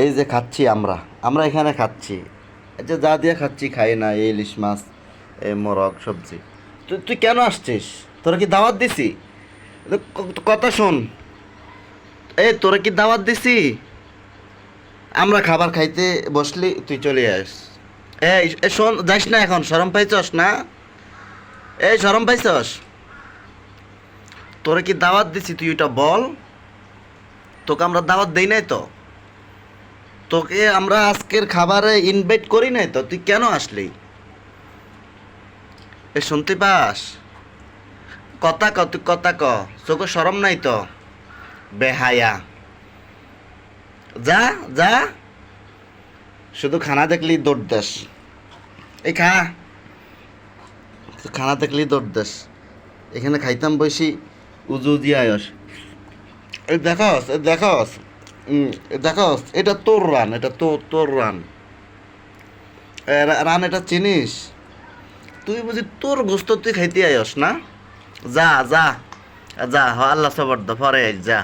এই যে খাচ্ছি আমরা আমরা এখানে খাচ্ছি। এই যে যা দিয়ে খাচ্ছি, খাই না, এই ইলিশ মাছ, এই মোরগ, সবজি। তুই তুই কেন আসছিস? তোরা কি দাওয়াত দিছি? কথা শোন। এই, তোরা কি দাওয়াত দিছি? আমরা খাবার খাইতে বসলি, তুই চলে আস এই শোন যাস না এখন সরম পাইছস না? এই সরম পাইছস? তোরা কি দাওয়াত দিছি, তুই ওটা বল। তোকে আমরা দাওয়াত দেই নাই তো? তোকে আমরা আজকের খাবারে ইনভাইট করি নাই তো, তুই কেন আসলি? এ, শুনতে পাস? কথা ক, তুই কথা ক, চোখে সরম নাই তো? বেহায়া। যা যা। শুধু খানা দেখলি দৌড় দেশ এই খা। খানা দেখলি দৌড় দেশ এখানে খাইতাম বসি উজু দিয়ে আয়স এই দেখস এই দেখস। এই এটা তোর রান এটা তো তোর রান। রান এটা চিনিস? তুই বুঝি তোর গোস্ত তুই খাইতে আয়স না? যা যা যা হ আল্লাহ সবর পরে আইস, যা।